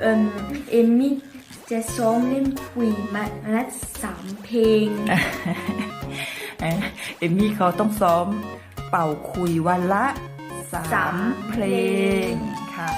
เอ่มเอมมี่จะซ้อมเล่นคุยมาละสามเพลง เอ่อเอมมี่เขาต้องซ้อมเป่าคุยวันละสาสามมเพลงค่ะ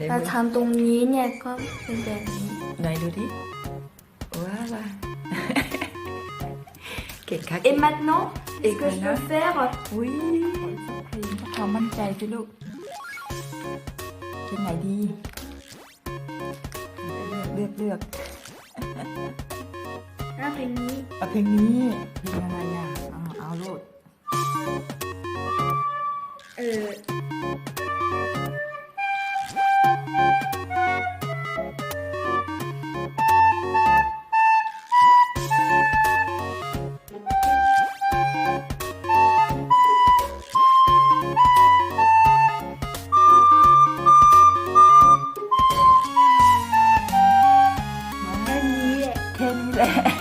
ไหนได้เรามือทำตรงนี้เนี่ยก็เป็นแบบนี้ไหนดูดิว้าวว้าเก่งค่ะ Et maintenant, est-ce que je maintenant peux faire อุ้ยเพลงก็ความมั่นใจสิลูกเพลงไหนดี เลือกเลือกเลือกหน้าเพลงนี้เอาเพลงนี้เพลงอะไรอะเอาเอาลูกเออ แค่นี้แหละ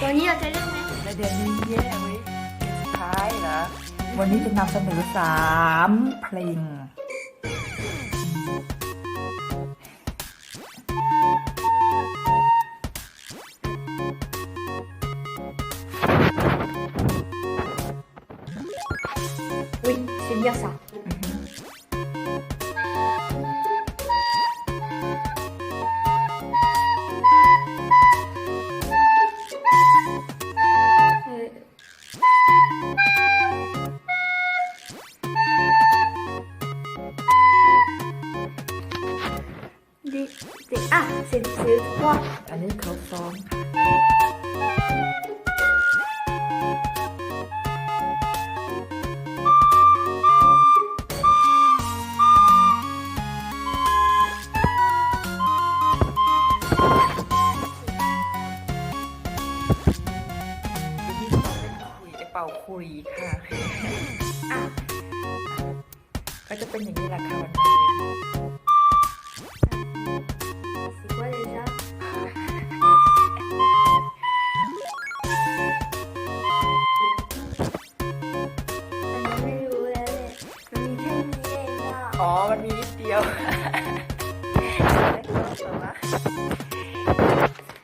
ตัวนี้เราจะเล่นไหมและเดือนนี้แย่เว้ยเพลงสุดท้ายเหรอ วันนี้จะนำเสนอสามเพลง Oui, c'est bien ça. Euh, des... Ah, c'est c'est le 3. อันนี้เขาซ้อมค่ะที่สองเป็นคุยไอเป่าคุยค่ะ ก็จะเป็นอย่างนี้แหละค่ะวันนี้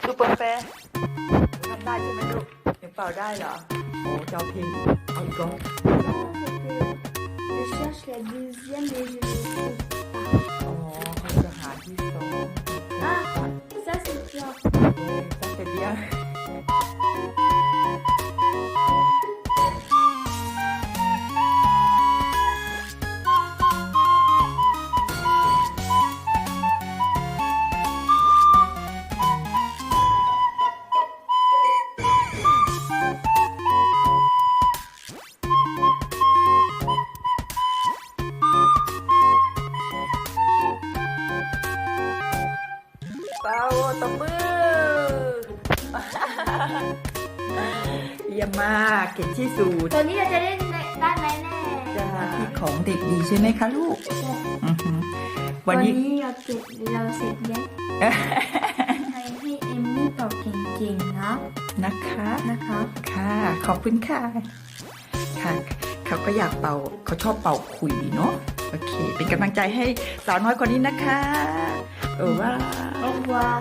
ลูกเปิดแฟร์ทำได้ใช่ไหมลูกยังเป่าได้เหรอ โอ้เจ้าเพลงเอาอีกก่อน Je cherche la deuxième mais je ne trouve อ๋อเขาจะหาที่ซ้อม pas. Ah, ça c'est bien. เว้ยตั้งแต่เดียว ตบมือ เยี่ยมมากเก่งที่สุดตัวนี้เราจะเล่นได้ไหมแน่จะที่ของเด็กดีใช่ไหมคะลูก อือหือวัวันนนี้นี้เราเก็บเราเสร็จแล้วให้ให้เอมมี่ตอบเก่งๆนะนะคะ นะคะค่ะ ขอบคุณค่ะ ค่ะ เขาก็อยากเป่า เขาชอบเป่าขุยเนาะ โอเค เป็นกำลังใจให้สาวน้อยคนนี้นะคะ เออว่า Au revoir